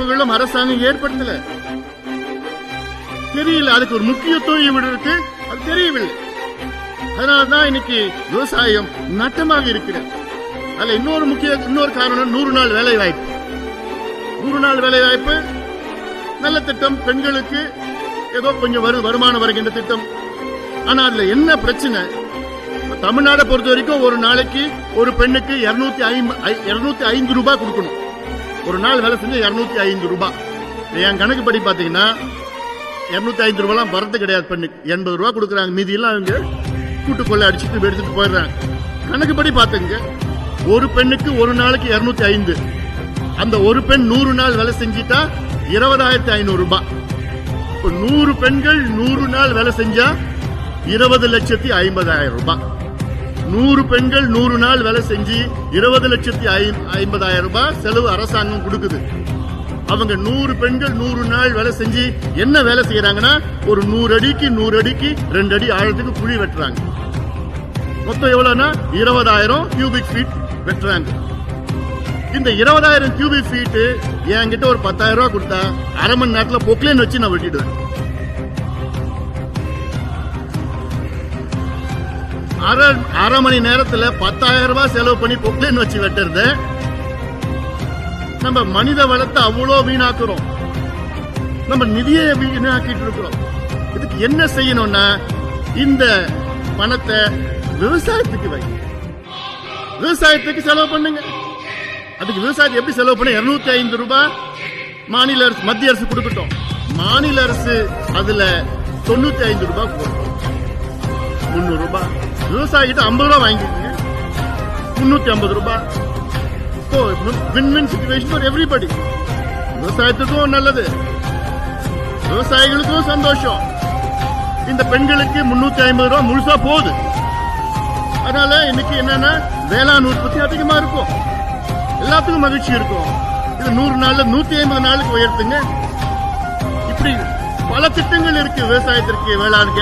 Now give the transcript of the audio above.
வாய்ப்புகளும் அரசாங்கம் ஏற்படுத்தல. தெரியல அதுக்கு ஒரு முக்கியத்துவம் இவருக்கு அது தெரியவில்லை. அதனாலதான் இன்னைக்கு விவசாயம் நட்டமாக இருக்கிறது. அதுல இன்னொரு முக்கிய இன்னொரு காரணம் நூறு நாள் வேலை வாய்ப்பு நூறு நாள் வேலை வாய்ப்பு நல்ல திட்டம் பெண்களுக்கு ஏதோ கொஞ்சம் வரு வருமானம் வருகின்ற திட்டம். ஆனா அதுல என்ன பிரச்சனை? தமிழ்நாடை பொறுத்த வரைக்கும் ஒரு நாளைக்கு ஒரு பெண்ணுக்கு இருநூத்தி இருநூத்தி ஐந்து ரூபாய் கொடுக்கணும். ஒரு நாள் வேலை செஞ்சா இருநூத்தி ஐந்து ரூபாய் என் கணக்கு படி பாத்தீங்கன்னா இருநூத்தி ஐந்து ரூபாய்லாம் வரது கிடையாது பெண்ணுக்கு எண்பது ரூபாய் கொடுக்குறாங்க. மீதி எல்லாம் அவங்க கூட்டு கொள்ளை அடிச்சுட்டு எடுத்துட்டு போயிடுறாங்க. கணக்கு படி பாத்துங்க ஒரு பெண்ணுக்கு ஒரு நாளைக்கு இருநூத்தி ஐந்து. அந்த ஒரு பெண் நூறு நாள் வேலை செஞ்சிட்டா இருபதாயிரத்தி ஐநூறு ரூபாய் நூறு பெண்கள் நூறு நாள் வேலை செஞ்சா இருபது லட்சத்தி ஐம்பதாயிரம் ரூபாய் நூறு பெண்கள் நூறு நாள் வேலை செஞ்சு இருபது லட்சத்தி ஐ- ஐம்பதாயிரம் ரூபாய் செலவு அரசாங்கம் கொடுக்குது. அவங்க நூறு பெண்கள் நூறு நாள் வேலை செஞ்சு என்ன வேலை செய்யறாங்கன்னா ஒரு நூறு அடிக்கு நூறு அடிக்கு ரெண்டு அடி ஆழத்துக்கு குழி வெட்டுறாங்க. மொத்தம் எவ்வளவுனா இருபதாயிரம் கியூபிக் ஃபீட் வெட்டுறாங்க. இந்த இருபதாயிரம் கியூபிக் ஃபீட் என்கிட்ட ஒரு பத்தாயிரம் ரூபாய் கொடுத்தா அரை மணி நேரத்தில் பொக்லேன் வச்சு நான் வெட்டிடுவேன். அரை அரை மணி நேரத்துல பத்தாயிரம் ரூபாய் செலவு பண்ணி பொக்லைன் வச்சு வெட்டுறது. நம்ம மனித வளத்தை அவ்வளோ வீணாக்குறோம். நம்ம நிதியை வீணாக்கிட்டு இருக்கிறோம். இதுக்கு என்ன செய்யணும்னா இந்த பணத்தை விவசாயத்துக்கு வை. விவசாயத்துக்கு செலவு பண்ணுங்க. அதுக்கு விவசாயத்தை எப்படி செலவு பண்ண? இருநூத்தி ஐந்து ரூபாய் மாநில அரசு மத்திய அரசு கொடுக்கட்டும். மாநில அரசு அதுல தொண்ணூத்தி ஐந்து ரூபாய் போடும் முன்னூறு ரூபாய். விவசாயிகிட்ட ஐம்பது ரூபாய் வாங்கிக்கோங்க. முன்னூத்தி ஐம்பது ரூபாய் இப்போ win win situation for everybody விவசாயத்துக்கும் நல்லது. விவசாயிகளுக்கும் சந்தோஷம். இந்த பெண்களுக்கு முன்னூத்தி ஐம்பது ரூபா முழுசா போகுது. அதனால இன்னைக்கு என்னன்னா வேளாண் உற்பத்தி அதிகமா இருக்கும். எல்லாத்துக்கும் மகிழ்ச்சி இருக்கும். இது நூறு நாள்ல நூத்தி ஐம்பது நாளுக்கு உயர்த்துங்க. இப்படி பல திட்டங்கள் இருக்கு விவசாயத்திற்கு வேளாண்